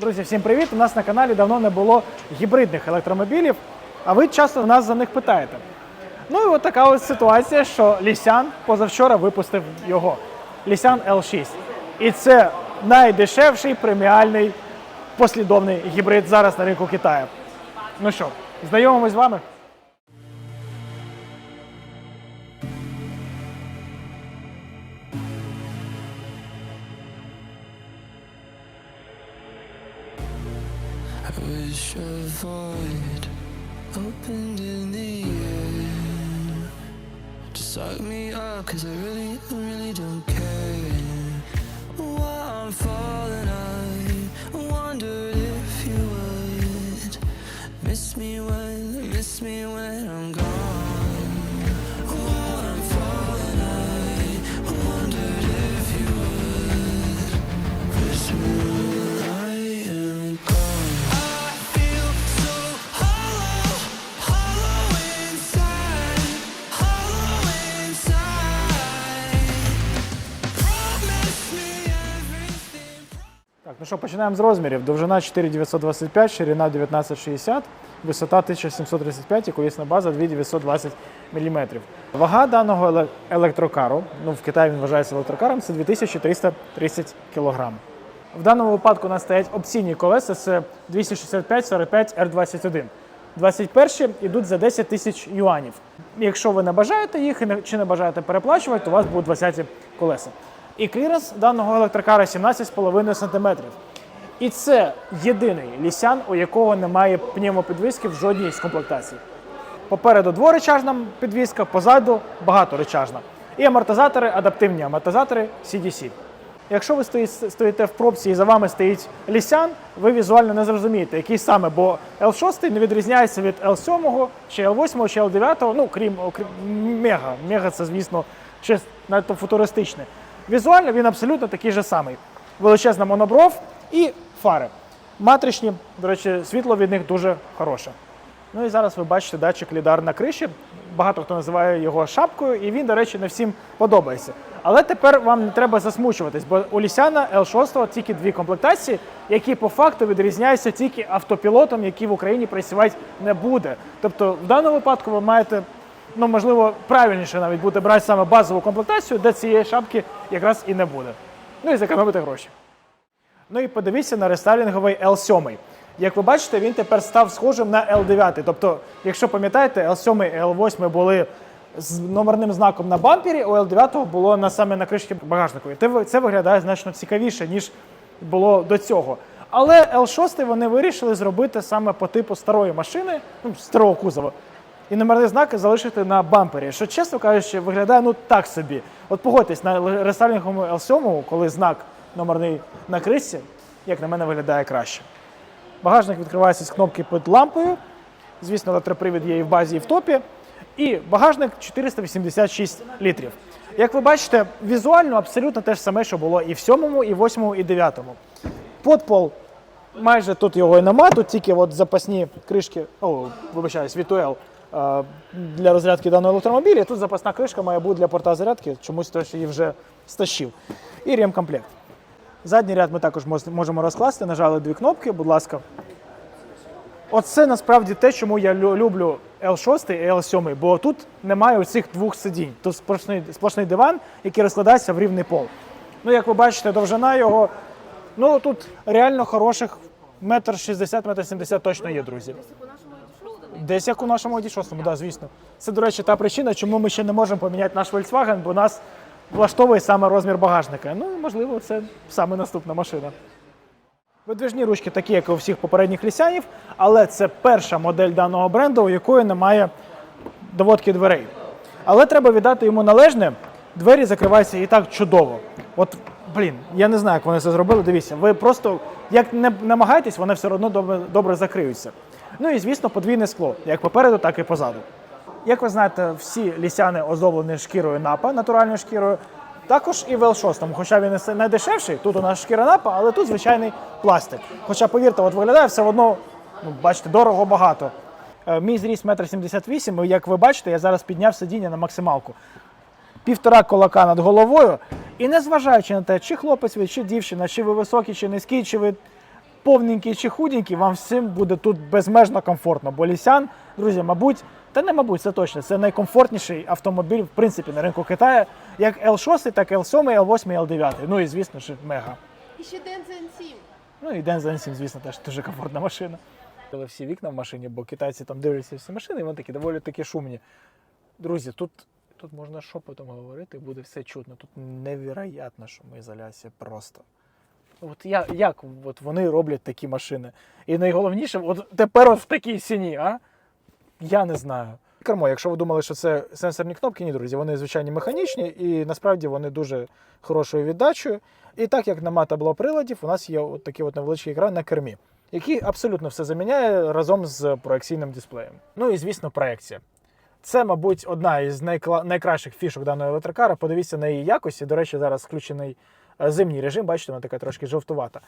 Друзі, всім привіт! У нас на каналі давно не було гібридних електромобілів, а ви часто нас за них питаєте. Ну і от така ось ситуація, що Лісян позавчора випустив його. Лісян L6. І це найдешевший преміальний послідовний гібрид зараз на ринку Китаю. Ну що, знайомимось з вами? Void opened in the air to suck me up, cause I really, really don't care. While I'm falling, I wondered if you would miss me when, miss me when ну що, починаємо з розмірів. Довжина 4925, ширина 1960, висота 1735 і колісна база 2920 мм. Вага даного електрокару, ну в Китаї він вважається електрокаром, це 2330 кг. В даному випадку у нас стоять опційні колеса, це 265-45 R21. 21 йдуть за 10 тисяч юанів. Якщо ви не бажаєте їх чи не бажаєте переплачувати, то у вас будуть 20 колеса. І кліренс даного електрокара 17,5 см. І це єдиний лісян, у якого немає пневмопідвіски в жодній з комплектацій. Попереду дворечажна підвіска, позаду багаторечажна. І амортизатори, адаптивні амортизатори CDC. Якщо ви стоїте в пробці і за вами стоїть лісян, ви візуально не зрозумієте, який саме, бо L6 не відрізняється від L7, чи L8, чи L9, ну крім, окрім мега. Мега це, звісно, щось надто футуристичне. Візуально він абсолютно такий же самий. Величезна монобров і фари. Матричні, до речі, світло від них дуже хороше. Ну і зараз ви бачите датчик лідар на криші. Багато хто називає його шапкою, і він, до речі, не всім подобається. Але тепер вам не треба засмучуватись, бо у Лісяна L6 тільки дві комплектації, які по факту відрізняються тільки автопілотом, який в Україні працювати не буде. Тобто, в даному випадку ви маєте, ну можливо, правильніше навіть буде брати саме базову комплектацію, де цієї шапки якраз і не буде. Ну і зекономити гроші. Ну і подивіться на рестайлінговий L7. Як ви бачите, він тепер став схожим на L9. Тобто, якщо пам'ятаєте, L7 і L8 були з номерним знаком на бампері, у L9 було на саме на кришці багажнику. І це виглядає значно цікавіше, ніж було до цього. Але L6 вони вирішили зробити саме по типу старої машини, ну, старого кузова. І номерний знак залишити на бампері, що, чесно кажучи, виглядає ну так собі. От погодьтесь, на рестайлінговому L7, коли знак номерний на кришці, як на мене, виглядає краще. Багажник відкривається з кнопки під лампою. Звісно, електропривід є і в базі, і в топі. І багажник 486 літрів. Як ви бачите, візуально абсолютно те ж саме, що було і в 7, і в 8, і 9. Подпол майже тут його і нема, тут тільки от запасні кришки, о, вибачаюсь, Вітуел для розрядки даного електромобіля. Тут запасна кришка має бути для порта зарядки, чомусь хтось її вже стащив. І ремкомплект. Задній ряд ми також можемо розкласти. Нажали дві кнопки, будь ласка. Оце насправді те, чому я люблю L6 і L7, бо тут немає оцих двох сидінь. Тут сплошний, сплошний диван, який розкладається в рівний пол. Ну, як ви бачите, довжина його, ну тут реально хороших метр 60, метр 70 точно є, друзі. Десь як у нашому Audi 6, да, звісно. Це, до речі, та причина, чому ми ще не можемо поміняти наш Volkswagen, бо нас влаштовує саме розмір багажника. Ну, можливо, це саме наступна машина. Видвижні ручки такі, як і у всіх попередніх лісянів, але це перша модель даного бренду, у якої немає доводки дверей. Але треба віддати йому належне, двері закриваються і так чудово. От, блін, я не знаю, як вони це зробили. Дивіться, ви просто як не намагаєтесь, вони все одно добре, добре закриються. Ну і звісно, подвійне скло, як попереду, так і позаду. Як ви знаєте, всі лісяни оздоблені шкірою напа, натуральною шкірою. Також і в L6, хоча він і найдешевший, тут у нас шкіра напа, але тут звичайний пластик. Хоча, повірте, от виглядає все одно, ну, бачите, дорого багато. Е, Мій зріст 1,78 м, і як ви бачите, я зараз підняв сидіння на максималку. Півтора кулака над головою. І незважаючи на те, чи хлопець ви, чи дівчина, чи ви високий, чи низький, чи ви повненький чи худенький, вам всім буде тут безмежно комфортно. Бо Лісян, друзі, мабуть, та не мабуть, це точно. Це найкомфортніший автомобіль, в принципі, на ринку Китаю. Як L6, так і L7, L8, L9. Ну і звісно ж, мега. І ще Дензен 7. Ну і Дензен 7, звісно, теж дуже комфортна машина. Але всі вікна в машині, бо китайці там дивляться всі машини, і вони такі доволі такі шумні. Друзі, тут, тут можна шепотом говорити, буде все чутно. Тут невероятна шумоізоляція просто. От я, як от вони роблять такі машини? І найголовніше, от тепер от в такій ціні, а? Я не знаю. Кермо, якщо ви думали, що це сенсорні кнопки, ні, друзі, вони звичайні механічні і насправді вони дуже хорошою віддачею. І так як нема таблоприладів, у нас є от такий от невеличкий екран на кермі, який абсолютно все заміняє разом з проекційним дисплеєм. Ну і звісно, проекція. Це, мабуть, одна із найкла... найкращих фішок даного електрокара. Подивіться на її якості. До речі, зараз включений зимній режим, бачите, вона така трошки жовтувата.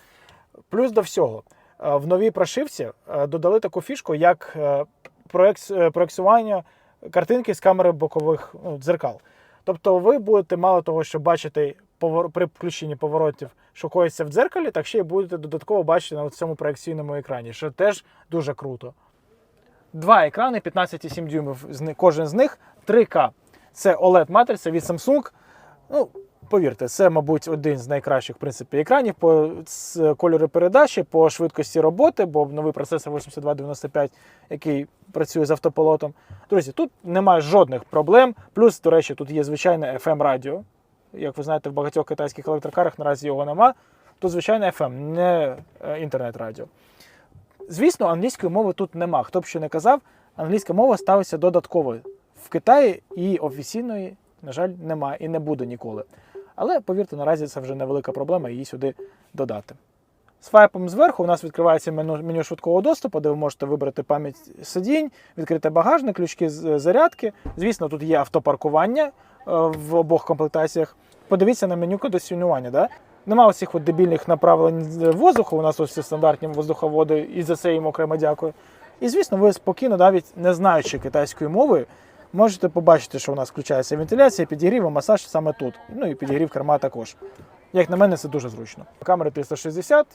Плюс до всього, е, в новій прошивці е, додали таку фішку, як е, проекс... е, проекцювання картинки з камери бокових ну, дзеркал. Тобто ви будете мало того, що бачити при включенні поворотів, що коїться в дзеркалі, так ще й будете додатково бачити на цьому проекційному екрані, що теж дуже круто. Два екрани 15,7 дюймів, кожен з них 3К. Це oled матриця від Samsung. Ну, повірте, це, мабуть, один з найкращих в принципі, екранів по кольору передачі, по швидкості роботи, бо новий процесор 8295, який працює з автопілотом. Друзі, тут немає жодних проблем. Плюс, до речі, тут є звичайне FM радіо. Як ви знаєте, в багатьох китайських електрокарах наразі його нема. Тут звичайне FM, не е, інтернет-радіо. Звісно, англійської мови тут нема. Хто б що не казав, англійська мова ставиться додатково. В Китаї і офіційної, на жаль, немає і не буде ніколи. Але повірте, наразі це вже невелика проблема її сюди додати. Свайпом зверху у нас відкривається меню, меню швидкого доступу, де ви можете вибрати пам'ять сидінь, відкрити багажник, ключки з зарядки. Звісно, тут є автопаркування е, в обох комплектаціях. Подивіться на меню кондиціонування. Да? Нема оцих от дебільних направлень воздуху. У нас ось стандартні воздуховоди, і за це їм окремо дякую. І звісно, ви спокійно, навіть не знаючи китайської мови, можете побачити, що у нас включається вентиляція, підігрів, а масаж саме тут. Ну і підігрів керма також. Як на мене, це дуже зручно. Камери 360,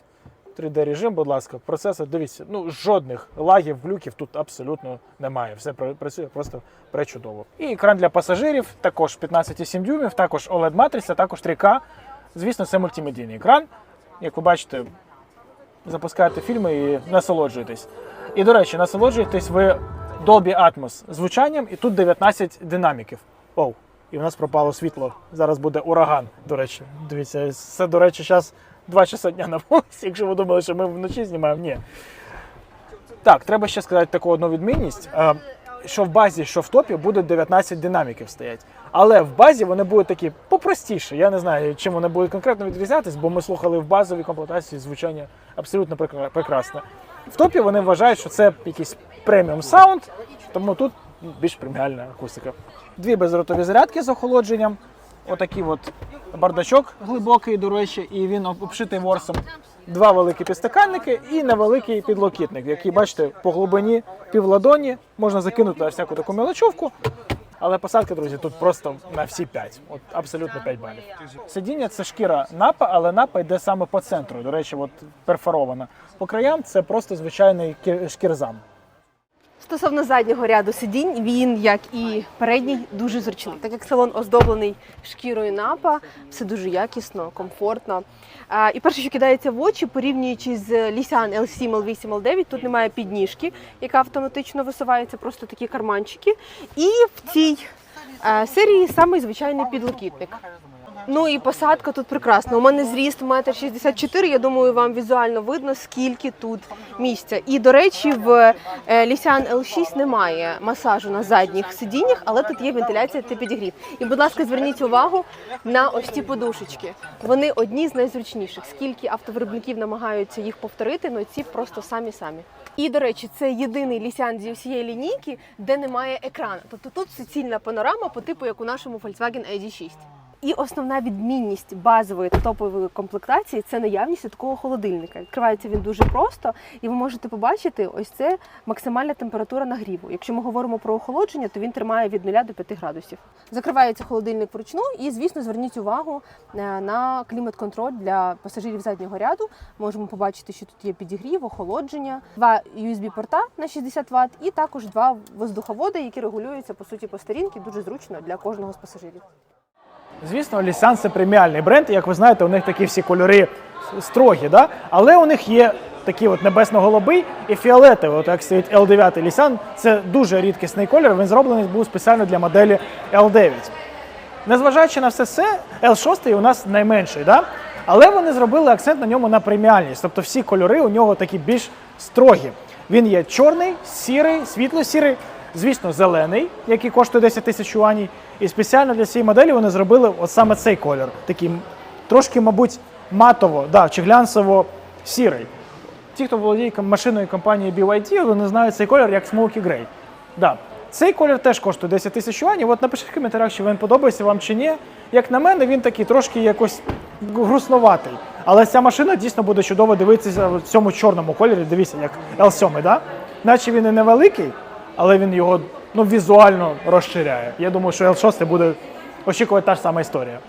3D режим, будь ласка, процесор. Дивіться, ну жодних лагів, глюків тут абсолютно немає. Все працює просто пречудово. І екран для пасажирів також 15,7 дюймів, також oled матриця, також 3К. Звісно, це мультимедійний екран. Як ви бачите, запускаєте фільми і насолоджуєтесь. І, до речі, насолоджуєтесь ви Dolby Atmos звучанням, і тут 19 динаміків. Оу, і в нас пропало світло. Зараз буде ураган. До речі, дивіться, це, до речі, зараз 2 часа дня на вулиці. Якщо ви думали, що ми вночі знімаємо, ні. Так, треба ще сказати таку одну відмінність. Е, Що в базі, що в топі буде 19 динаміків стоять. Але в базі вони будуть такі попростіші. Я не знаю, чим вони будуть конкретно відрізнятись, бо ми слухали в базовій комплектації звучання абсолютно прекрасне. В топі вони вважають, що це якийсь преміум саунд, тому тут більш преміальна акустика. Дві безротові зарядки з охолодженням. Отакий от бардачок глибокий, до речі, і він обшитий ворсом. Два великі підстаканники і невеликий підлокітник, який, бачите, по глибині півладоні можна закинути всяку таку мелочовку. Але посадка, друзі, тут просто на всі 5. От абсолютно 5 балів. Сидіння це шкіра напа, але напа йде саме по центру. До речі, от перфорована. По краям це просто звичайний кі- шкірзам. Стосовно заднього ряду сидінь, він, як і передній, дуже зручний. Так як салон оздоблений шкірою напа, все дуже якісно, комфортно. І перше, що кидається в очі, порівнюючи з Nissan L7, L8, L9, тут немає підніжки, яка автоматично висувається, просто такі карманчики. І в цій серії самий звичайний підлокітник. Ну і посадка тут прекрасна. У мене зріст 1,64 м. Я думаю, вам візуально видно, скільки тут місця. І до речі, в е, Lysian L6 немає масажу на задніх сидіннях, але тут є вентиляція та підігрів. І, будь ласка, зверніть увагу на ось ці подушечки. Вони одні з найзручніших. Скільки автовиробників намагаються їх повторити, ну ці просто самі самі. І до речі, це єдиний Lysian зі всієї лінійки, де немає екрану. Тобто тут суцільна панорама по типу, як у нашому Volkswagen ID6. І основна відмінність базової та топової комплектації це наявність такого холодильника. Відкривається він дуже просто, і ви можете побачити ось це максимальна температура нагріву. Якщо ми говоримо про охолодження, то він тримає від 0 до 5 градусів. Закривається холодильник вручну, і звісно, зверніть увагу е, на клімат-контроль для пасажирів заднього ряду. Можемо побачити, що тут є підігрів, охолодження, два USB-порта на 60 Вт і також два воздуховоди, які регулюються по суті по сторінці. Дуже зручно для кожного з пасажирів. Звісно, Nissan це преміальний бренд. Як ви знаєте, у них такі всі кольори строгі, да? але у них є такі от небесно-голубий і фіолетовий, от як стоїть L9 Nissan. Це дуже рідкісний колір. Він зроблений був спеціально для моделі L9. Незважаючи на все це, L6 у нас найменший, да? але вони зробили акцент на ньому на преміальність. Тобто всі кольори у нього такі більш строгі. Він є чорний, сірий, світло-сірий, звісно, зелений, який коштує 10 тисяч юаней. І спеціально для цієї моделі вони зробили от саме цей колір. Такий трошки, мабуть, матово, да, чи глянцево сірий. Ті, хто володіє машиною компанії BYD, вони знають цей колір як Smoky Grey. Да. Цей колір теж коштує 10 тисяч юанів. От напишіть в коментарях, чи він подобається вам чи ні. Як на мене, він такий трошки якось грустноватий. Але ця машина дійсно буде чудово дивитися в цьому чорному кольорі. Дивіться, як L7, да? Наче він і невеликий, але він його ну, візуально розширяє. Я думаю, що L6 буде очікувати та ж сама історія.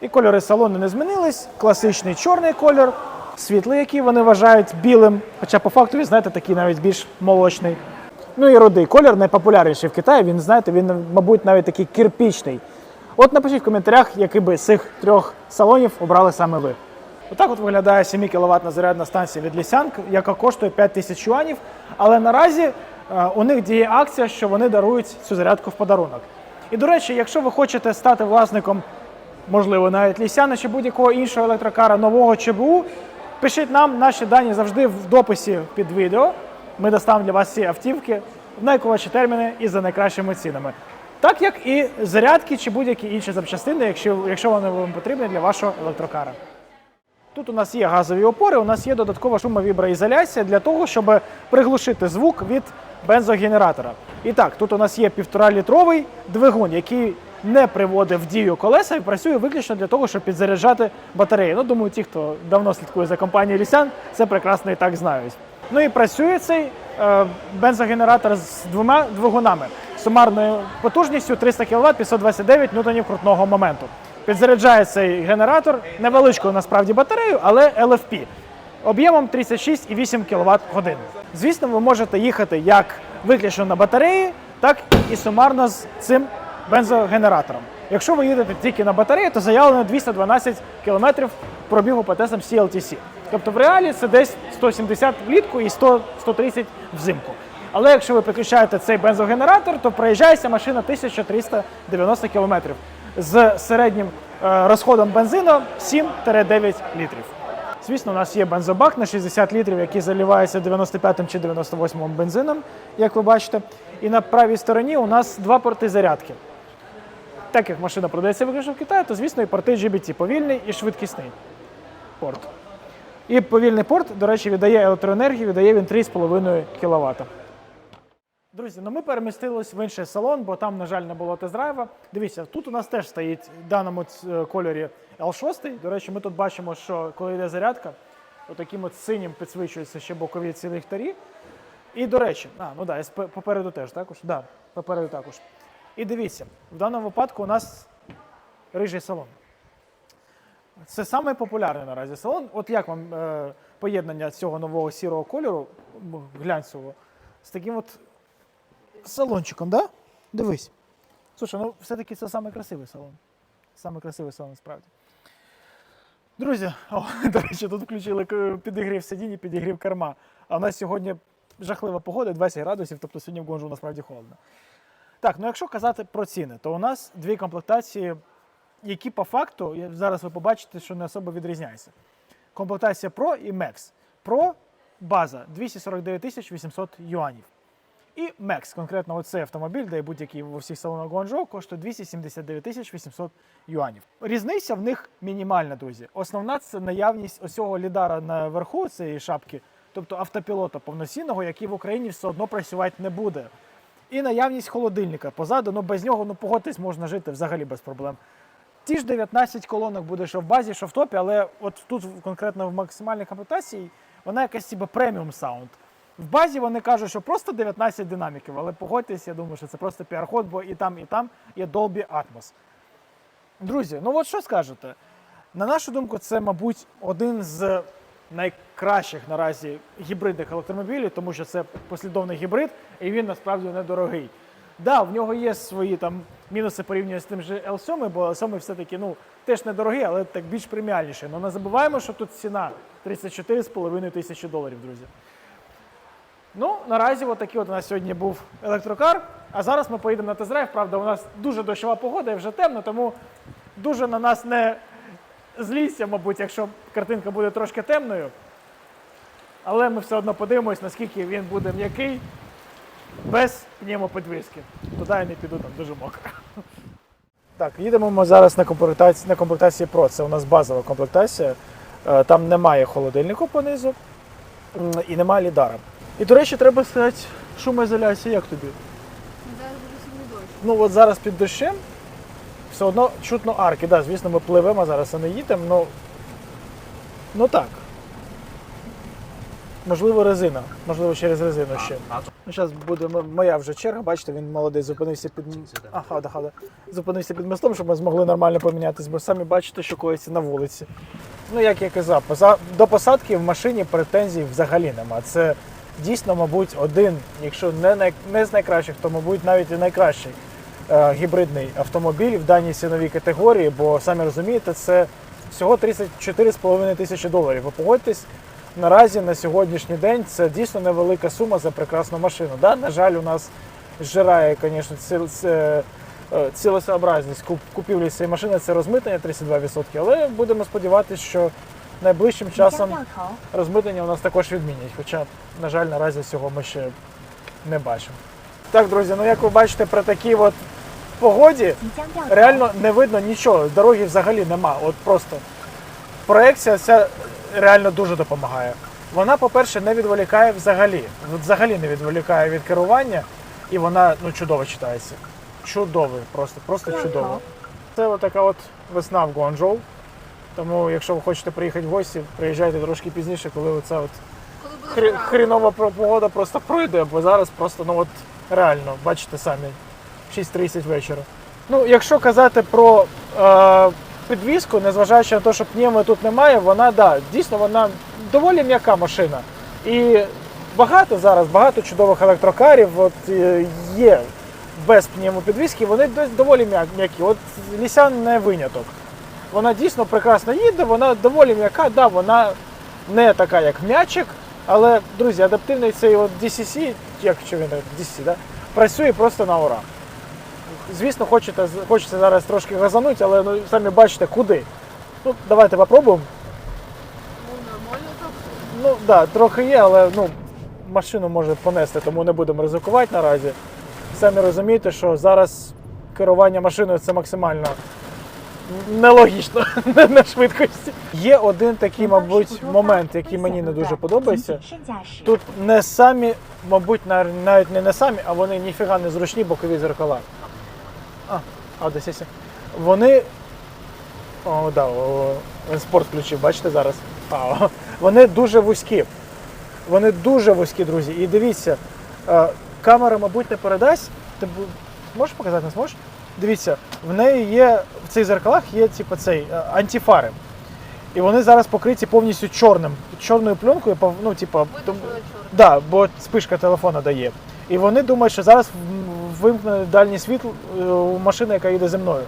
І кольори салону не змінились. Класичний чорний колір, світлий, який вони вважають білим. Хоча по факту, ви знаєте, такий навіть більш молочний. Ну і рудий колір найпопулярніший в Китаї. Він, знаєте, він, мабуть, навіть такий кирпічний. От напишіть в коментарях, який би з цих трьох салонів обрали саме ви. Отак от виглядає 7 кВт зарядна станція від Лісянк, яка коштує 5 тисяч юанів. Але наразі у них діє акція, що вони дарують цю зарядку в подарунок. І до речі, якщо ви хочете стати власником, можливо, навіть Лісяна чи будь-якого іншого електрокара нового ЧБУ, пишіть нам наші дані завжди в дописі під відео. Ми доставимо для вас ці автівки в найкоротші терміни і за найкращими цінами. Так як і зарядки чи будь-які інші запчастини, якщо, якщо вони вам потрібні для вашого електрокара. Тут у нас є газові опори, у нас є додаткова шумовіброізоляція для того, щоб приглушити звук від бензогенератора. І так, тут у нас є 1,5-літровий двигун, який не приводить в дію колеса і працює виключно для того, щоб підзаряджати батареї. Ну, думаю, ті, хто давно слідкує за компанією Лісян, це прекрасно і так знають. Ну і працює цей е, бензогенератор з двома двигунами сумарною потужністю 300 кВт 529 ньютонів крутного моменту. Підзаряджає цей генератор невеличкою насправді батарею, але LFP об'ємом 36,8 кВт годин. Звісно, ви можете їхати як виключно на батареї, так і сумарно з цим бензогенератором. Якщо ви їдете тільки на батареї, то заявлено 212 км пробігу по тестам CLTC. Тобто в реалі це десь 170 влітку і 100-130 взимку. Але якщо ви підключаєте цей бензогенератор, то проїжджається машина 1390 км з середнім е, розходом бензину 7-9 літрів. Звісно, у нас є бензобак на 60 літрів, який заливається 95 чи 98 м бензином, як ви бачите. І на правій стороні у нас два порти зарядки. Так як машина продається виключно в Китаї, то звісно і порти GBT повільний і швидкісний порт. І повільний порт, до речі, віддає електроенергію, віддає він 3,5 кВт. Друзі, ну ми перемістились в інший салон, бо там, на жаль, не було тест-драйва. Дивіться, тут у нас теж стоїть в даному кольорі L6. До речі, ми тут бачимо, що коли йде зарядка, отаким от синім підсвічуються ще бокові ці ліхтарі. І до речі, а, ну да, попереду теж також. Да, попереду також. І дивіться, в даному випадку у нас рижий салон. Це самий популярний наразі салон. От як вам е, поєднання цього нового сірого кольору, глянцевого, з таким от салончиком, да? Дивись. Слушай, ну все-таки це самий красивий салон. Самий красивий салон, справді. Друзі, о, до речі, тут включили підігрів сидінь і підігрів керма. А у нас сьогодні жахлива погода, 20 градусів, тобто сьогодні в Гонжу насправді холодно. Так, ну якщо казати про ціни, то у нас дві комплектації, які по факту, зараз ви побачите, що не особо відрізняються. Комплектація Pro і Max. Pro база 249 800 юанів. І Max, конкретно оцей автомобіль, де будь-який в усіх салонах Гуанчжоу, коштує 279 тисяч 800 юанів. Різниця в них мінімальна, друзі. Основна це наявність ось цього лідара наверху цієї шапки, тобто автопілота повноцінного, який в Україні все одно працювати не буде. І наявність холодильника позаду, ну без нього, ну погодьтесь, можна жити взагалі без проблем. ті ж 19 колонок буде, що в базі, що в топі, але от тут конкретно в максимальній комплектації вона якась типу преміум саунд. В базі вони кажуть, що просто 19 динаміків, але погодьтесь, я думаю, що це просто піар-ход, бо і там, і там є Dolby Atmos. Друзі, ну от що скажете? На нашу думку, це, мабуть, один з найкращих наразі гібридних електромобілів, тому що це послідовний гібрид, і він насправді недорогий. Да, в нього є свої там мінуси порівняно з тим же L7, бо L7 все-таки ну, теж недорогий, але так більш преміальніший. Але не забуваємо, що тут ціна 34,5 тисячі доларів, друзі. Ну, наразі от такий от у нас сьогодні був електрокар. А зараз ми поїдемо на тест-драйв. Правда, у нас дуже дощова погода і вже темно, тому дуже на нас не зліться, мабуть, якщо картинка буде трошки темною. Але ми все одно подивимось, наскільки він буде м'який, без пневмоподвіски. Туди я не піду, там дуже мокро. Так, їдемо ми зараз на комплектації, на комплектації Pro. Це у нас базова комплектація. Е, Там немає холодильнику понизу і немає лідара. І, до речі, треба сказати, шумоізоляція як тобі? Зараз дуже сильний дощ. Ну от зараз під дощем все одно чутно арки. Да, звісно, ми пливемо зараз, а не їдемо, ну, ну так. Можливо, резина. Можливо, через резину ще. Ну, зараз буде моя вже черга, бачите, він молодий, зупинився під. А, хада, хада. Зупинився під мостом, щоб ми змогли нормально помінятись, бо самі бачите, що коїться на вулиці. Ну, як я казав, поза- до посадки в машині претензій взагалі нема. Це дійсно, мабуть, один, якщо не, не з найкращих, то, мабуть, навіть і найкращий е, гібридний автомобіль в даній ціновій категорії, бо самі розумієте, це всього 34,5 тисячі доларів. Ви погодьтесь, наразі на сьогоднішній день це дійсно невелика сума за прекрасну машину. Да? На жаль, у нас зжирає, звісно, ціл, це, е, цілесообразність куп- купівлі цієї машини це розмитнення 32%, але будемо сподіватися, що найближчим часом розмитнення у нас також відмінять. Хоча, на жаль, наразі цього ми ще не бачимо. Так, друзі, ну як ви бачите, при такій от погоді реально не видно нічого. Дороги взагалі нема. От просто проекція ця реально дуже допомагає. Вона, по-перше, не відволікає взагалі. Взагалі не відволікає від керування, і вона ну, чудово читається. Чудовий, просто, просто чудово. Це от така от весна в Гуанчжоу. Тому, якщо ви хочете приїхати в гості, приїжджайте трошки пізніше, коли оця от хрі, хрінова погода просто пройде, бо зараз просто, ну от реально, бачите самі, 6.30 вечора. Ну, якщо казати про е, підвізку, незважаючи на те, що пневми тут немає, вона да, дійсно вона доволі м'яка машина. І багато зараз, багато чудових електрокарів от, е, є без пневмопідвізки, вони дос- доволі м'я- м'які. От Лісян не виняток. Вона дійсно прекрасно їде, вона доволі м'яка, да, вона не така, як м'ячик, але, друзі, адаптивний цей от DCC, як він DCC, да, працює просто на ура. Звісно, хочете, хочеться зараз трошки газанути, але ну, самі бачите, куди. Ну, давайте попробуємо. Ну, нормально так. Ну, так, да, трохи є, але ну, машину може понести, тому не будемо ризикувати наразі. Самі розумієте, що зараз керування машиною це максимально нелогічно на швидкості. Є один такий, мабуть, момент, який мені не дуже подобається. Тут не самі, мабуть, навіть не, не самі, а вони ніфіга не зручні бокові зеркала. А, а десь є. Вони. О, да, о, він спорт включив, бачите зараз. А, о, вони дуже вузькі. Вони дуже вузькі, друзі. І дивіться, е, камера, мабуть, не передасть. Ти можеш показати, не зможеш? Дивіться, в неї є, в цих зеркалах є типу, цей, е, антифари. І вони зараз покриті повністю чорним, чорною пленкою, ну, типу, тому-. Да, бо спишка телефона дає. І вони думають, що зараз вимкне дальній світло е, у машини, яка їде зі мною.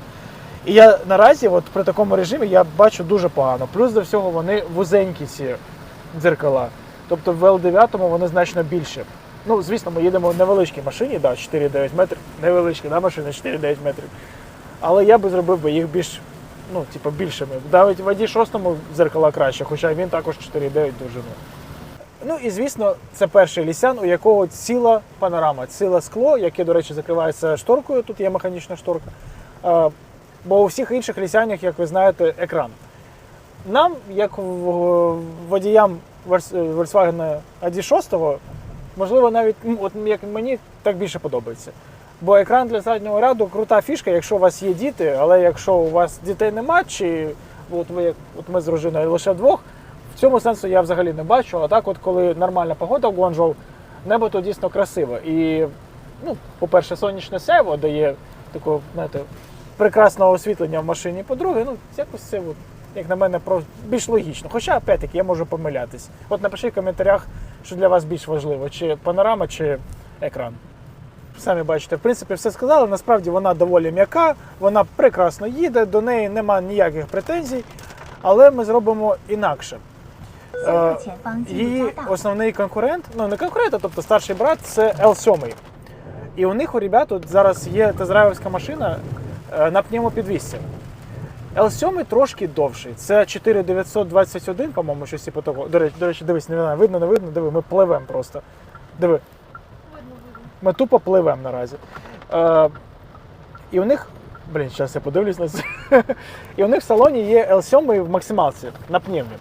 І я наразі, от при такому режимі, я бачу дуже погано. Плюс до всього вони вузенькі ці дзеркала. Тобто в L9 вони значно більше. Ну, звісно, ми їдемо в невеличкій машині, да, 4-9 метрів. Невеличкі, да, машина 4-9 метрів. Але я би зробив би їх більш, ну, типу, більшими. Навіть в ID 6 зеркала краще, хоча він також 4,9 довжину. Ну і звісно, це перший лісян, у якого ціла панорама, ціле скло, яке, до речі, закривається шторкою. Тут є механічна шторка. Е, Бо у всіх інших лісянях, як ви знаєте, екран. Нам, як водіям Volkswagen ID6, можливо, навіть от як мені так більше подобається. Бо екран для заднього ряду крута фішка, якщо у вас є діти, але якщо у вас дітей нема, чи от ви, от ми з дружиною лише вдвох, в цьому сенсу я взагалі не бачу. А так, от коли нормальна погода в Гуанчжоу, небо то дійсно красиве. І, ну, по-перше, сонячне сяйво дає такого, знаєте, прекрасного освітлення в машині. По-друге, ну, якось це, от, як на мене, більш логічно. Хоча, опять-таки, я можу помилятись. От напишіть в коментарях, що для вас більш важливо? Чи панорама, чи екран? Самі бачите, в принципі, все сказали. Насправді вона доволі м'яка, вона прекрасно їде, до неї нема ніяких претензій, але ми зробимо інакше. Е, Її основний конкурент, ну не конкурент, а тобто старший брат, це L7. І у них у ребят зараз є тезраївська машина е, на пньому підвісці. L7 трошки довший. Це 4921, по-моєму, щось типу того. До речі, до речі, дивись, не знаю, видно, не видно, диви, ми пливемо просто. Диви. Ми тупо пливемо наразі. Е, і у них. Блін, зараз я подивлюсь на це. і у них в салоні є L7 в максималці на пневмі.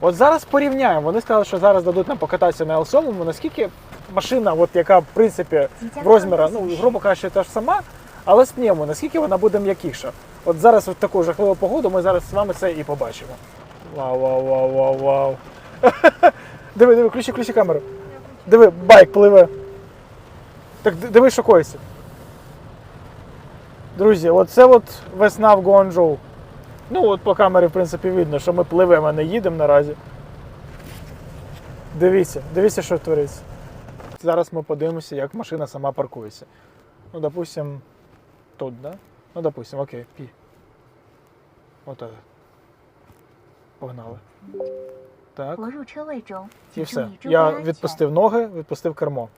От зараз порівняємо. Вони сказали, що зараз дадуть нам покататися на L7, наскільки машина, от яка в принципі в розмірах, ну, грубо кажучи, та ж сама, але з пневмо, наскільки вона буде м'якіша. От зараз в таку жахливу погоду ми зараз з вами це і побачимо. Вау, вау, вау, вау, вау. диви, диви, включи, включи камеру. Диви, байк пливе. Так диви, коїться. Друзі, оце от весна в Гуанчжоу. Ну, от по камері, в принципі, видно, що ми пливемо, а не їдемо наразі. Дивіться, дивіться, що твориться. Зараз ми подивимося, як машина сама паркується. Ну, допустим, тут, да? Ну, допустим, окей, пі. Ото. Е. Погнали. Так. І все. Я відпустив ноги, відпустив кермо.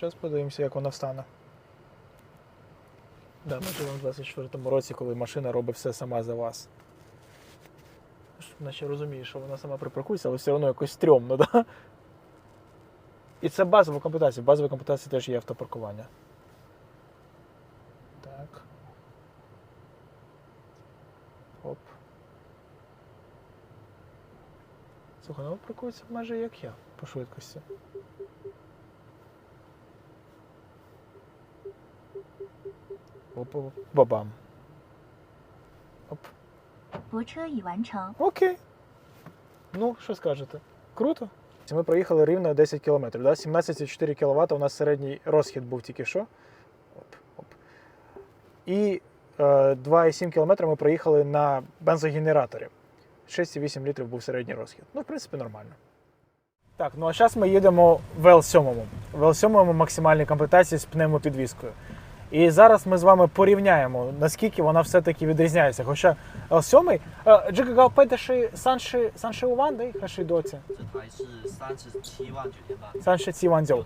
Зараз подивимося, як вона встане. Да, ми живемо в 24 році, коли машина робить все сама за вас. Наче розумієш, що вона сама припаркується, але все одно якось стрьомно, да? І це базова комплектація. базова базовій теж є автопаркування. Слухай, ну паркується майже як я по швидкості. Оп-оп, бабам. Оп. Окей. Ну, що скажете? Круто. Ми проїхали рівно 10 кілометрів, Да? 17,4 кВт у нас середній розхід був тільки що. Оп, оп. І е, 2,7 км ми проїхали на бензогенераторі. 6,8 літрів був середній розхід. Ну, в принципі, нормально. Так, ну а зараз ми їдемо в L7. В L7 максимальній комплектації з пневмопідвіскою. І зараз ми з вами порівняємо, наскільки вона все-таки відрізняється. Хоча L7, е, Джигагаупедаши Санши Санши Уванди, Хаши Доці. Санши Ціван Дзьоу.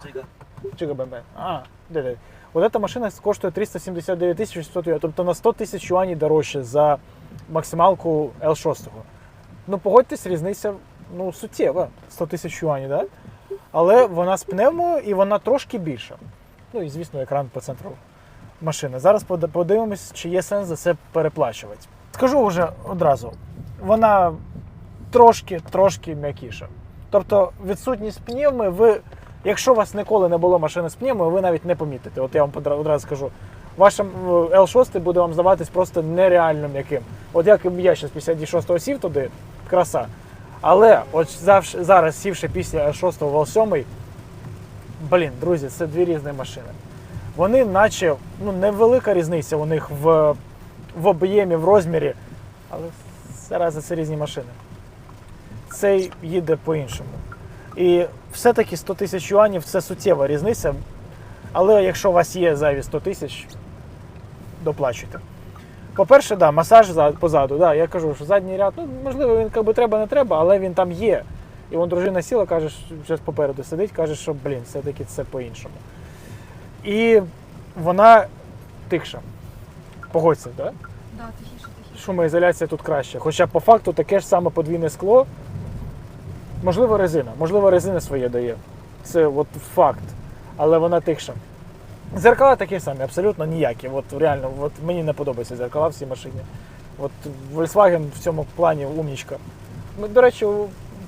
Джигабембе. А, де де. Вот эта машина коштує 379 600 юаней, тобто на 100 тисяч юаней дорожче за максималку L6. Ну, погодьтесь, різниця ну, суттєва, 100 тисяч юанів, да? Але вона з пневмою і вона трошки більша. Ну і, звісно, екран по центру машини. Зараз подивимось, чи є сенс за це переплачувати. Скажу вже одразу, вона трошки, трошки м'якіша. Тобто відсутність пневми, ви, якщо у вас ніколи не було машини з пневмою, ви навіть не помітите. От я вам одразу скажу. Ваш м, L6 буде вам здаватись просто нереально м'яким. От як я зараз після D6 сів туди, краса. Але от зараз сівши після L6 в L7, блін, друзі, це дві різні машини. Вони, наче, ну, невелика різниця у них в, в об'ємі, в розмірі, але зараз це різні машини цей їде по-іншому. І все-таки 100 тисяч юанів це суттєва різниця. Але якщо у вас є зайві 100 тисяч, доплачуйте. По-перше, да, масаж позаду. Да, я кажу, що задній ряд, ну, можливо, він як би треба, не треба, але він там є. І вон дружина сіла, каже, що зараз попереду сидить, каже, що блін, все-таки це по-іншому. І вона тихша. Погодься, так? Да? Да, тихіше, тихіше. шумоізоляція тут краще. Хоча по факту таке ж саме подвійне скло. Можливо, резина. Можливо, резина своє дає. Це от факт. Але вона тихша. Зеркала такі самі, абсолютно ніякі. От реально, от мені не подобаються зеркала в цій машині. От Volkswagen в цьому плані умнічка. Ну, до речі,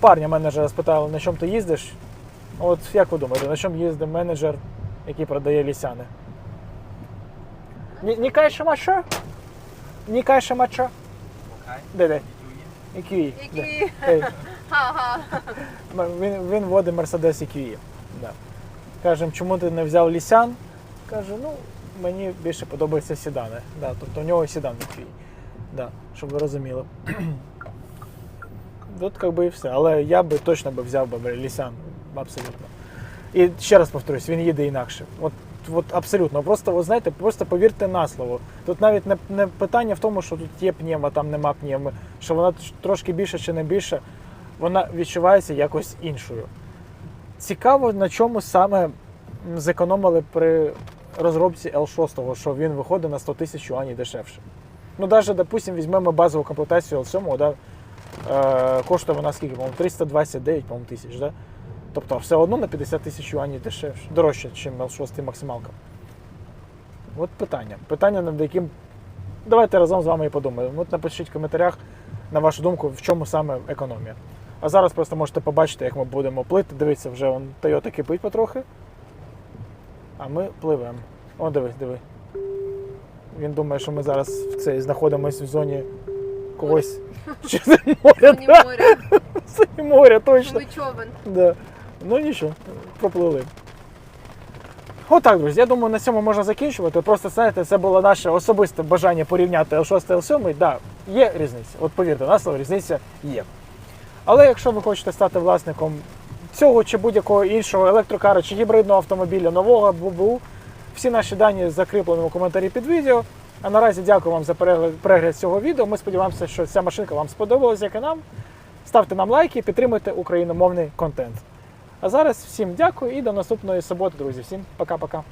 парня менеджера спитали, на чому ти їздиш. От як ви думаєте, на чому їздить менеджер, який продає лісяни? Нікайша мачо? Нікайша мачо? Де де? EQE. Він він водить Mercedes EQE. Да. Кажемо, чому ти не взяв лісян? Каже, ну, мені більше подобаються сідани. Да, тобто у нього сідан EQE. Да, щоб ви розуміли. Тут як би і все. Але я би точно би взяв би лісян. Абсолютно. І ще раз повторюсь, він їде інакше. От, от абсолютно. Просто, ви знаєте, просто повірте на слово. Тут навіть не, не питання в тому, що тут є пневма, там нема пневми, що вона трошки більше чи не більше, вона відчувається якось іншою. Цікаво, на чому саме зекономили при розробці L6, що він виходить на 100 тисяч юанів дешевше. Ну, навіть, допустимо, візьмемо базову комплектацію L7, да, е, коштує вона скільки, по-моєму, 329 по-моєму, тисяч. Да? Тобто все одно на 50 тисяч юанів дешевше, дорожче, ніж L6 максималка. От питання. Питання, над яким давайте разом з вами і подумаємо. От напишіть в коментарях, на вашу думку, в чому саме економія. А зараз просто можете побачити, як ми будемо плити. Дивіться, вже он Toyota кипить потрохи. А ми пливемо. О, дивись, диви. Він думає, що ми зараз в цей знаходимося в зоні когось. Чи це море? Ні да, море, Це море, точно. ми човен. Да. Ну нічого, проплили. Отак, друзі. Я думаю, на цьому можна закінчувати. Просто знаєте, це було наше особисте бажання порівняти L6 і L7. Да, є різниця. От повірте, на слово, різниця є. Але якщо ви хочете стати власником цього чи будь-якого іншого електрокара чи гібридного автомобіля нового БУ, всі наші дані закріплені у коментарі під відео. А наразі дякую вам за перегляд цього відео. Ми сподіваємося, що ця машинка вам сподобалась, як і нам. Ставте нам лайки, підтримуйте україномовний контент. А зараз всім дякую і до наступної суботи, друзі. Всім пока-пока.